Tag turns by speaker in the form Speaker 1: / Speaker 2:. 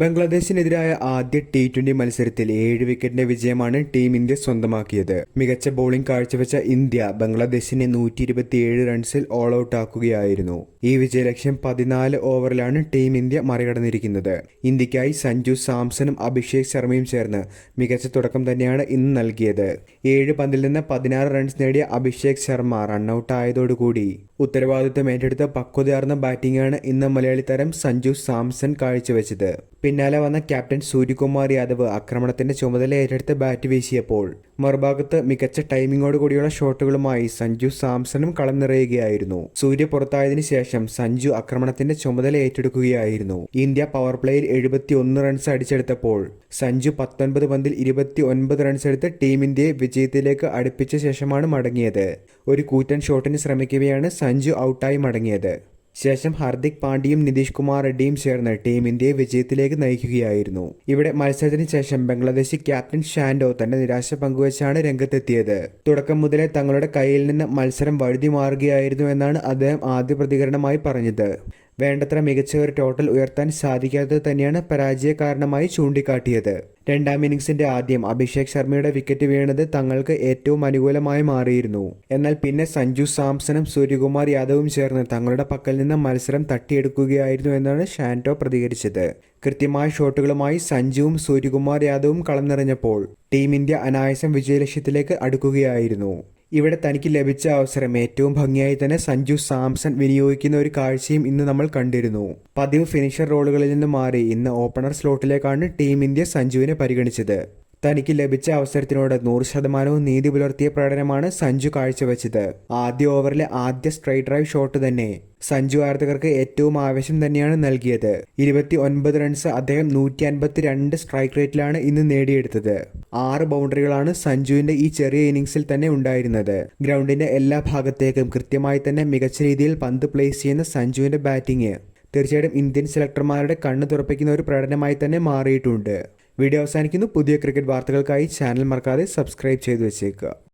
Speaker 1: ബംഗ്ലാദേശിനെതിരായ ആദ്യ T twenty മത്സരത്തിൽ ഏഴ് വിക്കറ്റിന്റെ വിജയമാണ് ടീം ഇന്ത്യ സ്വന്തമാക്കിയത്. മികച്ച ബോളിംഗ് കാഴ്ചവെച്ച ഇന്ത്യ ബംഗ്ലാദേശിനെ നൂറ്റി ഇരുപത്തിയേഴ് റൺസിൽ ഓൾ ഔട്ട് ആക്കുകയായിരുന്നു. ഈ വിജയലക്ഷ്യം പതിനാല് ഓവറിലാണ് ടീം ഇന്ത്യ മറികടന്നിരിക്കുന്നത്. ഇന്ത്യക്കായി സഞ്ജു സാംസണും അഭിഷേക് ശർമ്മയും ചേർന്ന് മികച്ച തുടക്കം തന്നെയാണ് ഇന്ന് നൽകിയത്. ഏഴ് പന്തിൽ നിന്ന് പതിനാറ് റൺസ് നേടിയ അഭിഷേക് ശർമ്മ റണ്ണൌട്ട് ആയതോടുകൂടി ഉത്തരവാദിത്തം ഏറ്റെടുത്ത പക്വതയാർന്ന ബാറ്റിംഗാണ് ഇന്ന് മലയാളി താരം സഞ്ജു സാംസൺ കാഴ്ചവെച്ചത്. പിന്നാലെ വന്ന ക്യാപ്റ്റൻ സൂര്യകുമാർ യാദവ് ആക്രമണത്തിന്റെ ചുമതല ഏറ്റെടുത്ത് ബാറ്റ് വീശിയപ്പോൾ മറുഭാഗത്ത് മികച്ച ടൈമിങ്ങോട് കൂടിയുള്ള ഷോട്ടുകളുമായി സഞ്ജു സാംസണും കളം നിറയുകയായിരുന്നു. സൂര്യ പുറത്തായതിനു ശേഷം സഞ്ജു ആക്രമണത്തിന്റെ ചുമതല ഏറ്റെടുക്കുകയായിരുന്നു. ഇന്ത്യ പവർ പ്ലേയിൽ എഴുപത്തി ഒന്ന് റൺസ് അടിച്ചെടുത്തപ്പോൾ സഞ്ജു പത്തൊൻപത് പന്തിൽ ഇരുപത്തി ഒൻപത് റൺസ് എടുത്ത് ടീം ഇന്ത്യയെ വിജയത്തിലേക്ക് അടുപ്പിച്ച ശേഷമാണ് മടങ്ങിയത്. ഒരു കൂറ്റൻ ഷോട്ടിന് ശ്രമിക്കുകയാണ് സഞ്ജു ഔട്ടായി മടങ്ങിയത്. ശേഷം ഹർദിക് പാണ്ഡ്യയും നിതീഷ് കുമാർ റെഡ്ഡിയും ചേർന്ന് ടീം ഇന്ത്യയെ വിജയത്തിലേക്ക് നയിക്കുകയായിരുന്നു. ഇവിടെ മത്സരത്തിന് ശേഷം ബംഗ്ലാദേശി ക്യാപ്റ്റൻ ഷാൻഡോ തന്റെ നിരാശ പങ്കുവച്ചാണ് രംഗത്തെത്തിയത്. തുടക്കം മുതലേ തങ്ങളുടെ കയ്യിൽ നിന്ന് മത്സരം വഴുതി മാറുകയായിരുന്നു എന്നാണ് അദ്ദേഹം ആദ്യ പ്രതികരണമായി പറഞ്ഞത്. വേണ്ടത്ര മികച്ച ഒരു ടോട്ടൽ ഉയർത്താൻ സാധിക്കാത്തത് തന്നെയാണ് പരാജയ കാരണമായി ചൂണ്ടിക്കാട്ടിയത്. രണ്ടാം ഇന്നിംഗ്സിന്റെ ആദ്യം അഭിഷേക് ശർമ്മയുടെ വിക്കറ്റ് വീണത് തങ്ങൾക്ക് ഏറ്റവും അനുകൂലമായി മാറിയിരുന്നു. എന്നാൽ പിന്നെ സഞ്ജു സാംസണും സൂര്യകുമാർ യാദവും ചേർന്ന് തങ്ങളുടെ പക്കൽ നിന്ന് മത്സരം തട്ടിയെടുക്കുകയായിരുന്നു എന്നാണ് ഷാന്റോ പ്രതികരിച്ചത്. കൃത്യമായ ഷോട്ടുകളുമായി സഞ്ജുവും സൂര്യകുമാർ യാദവും കളം നിറഞ്ഞപ്പോൾ ടീം ഇന്ത്യ അനായാസം വിജയലക്ഷ്യത്തിലേക്ക് അടുക്കുകയായിരുന്നു. ഇവിടെ തനിക്ക് ലഭിച്ച അവസരം ഏറ്റവും ഭംഗിയായി തന്നെ സഞ്ജു സാംസൺ വിനിയോഗിക്കുന്ന ഒരു കാഴ്ചയും ഇന്ന് നമ്മൾ കണ്ടിരുന്നു. പതിവ് ഫിനിഷർ റോളുകളിൽ നിന്ന് മാറി ഇന്ന് ഓപ്പണർ സ്ലോട്ടിലേക്കാണ് ടീം ഇന്ത്യ സഞ്ജുവിനെ പരിഗണിച്ചത്. തനിക്ക് ലഭിച്ച അവസരത്തിനോട് നൂറ് ശതമാനവും നീതി പുലർത്തിയ പ്രകടനമാണ് സഞ്ജു കാഴ്ചവെച്ചത്. ആദ്യ ഓവറിലെ ആദ്യ സ്ട്രൈറ്റ് ഡ്രൈവ് ഷോട്ട് തന്നെ സഞ്ജു ആരാധകർക്ക് ഏറ്റവും ആവേശം തന്നെയാണ് നൽകിയത്. ഇരുപത്തി ഒൻപത് റൺസ് അദ്ദേഹം നൂറ്റി അൻപത്തി രണ്ട് സ്ട്രൈക്ക് റേറ്റിലാണ് ഇന്ന് നേടിയെടുത്തത്. ആറ് ബൗണ്ടറികളാണ് സഞ്ജുവിന്റെ ഈ ചെറിയ ഇന്നിംഗ്സിൽ തന്നെ ഉണ്ടായിരുന്നത്. ഗ്രൗണ്ടിന്റെ എല്ലാ ഭാഗത്തേക്കും കൃത്യമായി തന്നെ മികച്ച രീതിയിൽ പന്ത് പ്ലേസ് ചെയ്യുന്ന സഞ്ജുവിന്റെ ബാറ്റിംഗ് തീർച്ചയായിട്ടും ഇന്ത്യൻ സെലക്ടർമാരുടെ കണ്ണ് തുറപ്പിക്കുന്ന ഒരു പ്രകടനമായി തന്നെ മാറിയിട്ടുണ്ട്. വീഡിയോ അവസാനിക്കുന്നു. പുതിയ ക്രിക്കറ്റ് വാർത്തകൾക്കായി ചാനൽ മറക്കാതെ സബ്സ്ക്രൈബ് ചെയ്തു വെച്ചേക്കുക.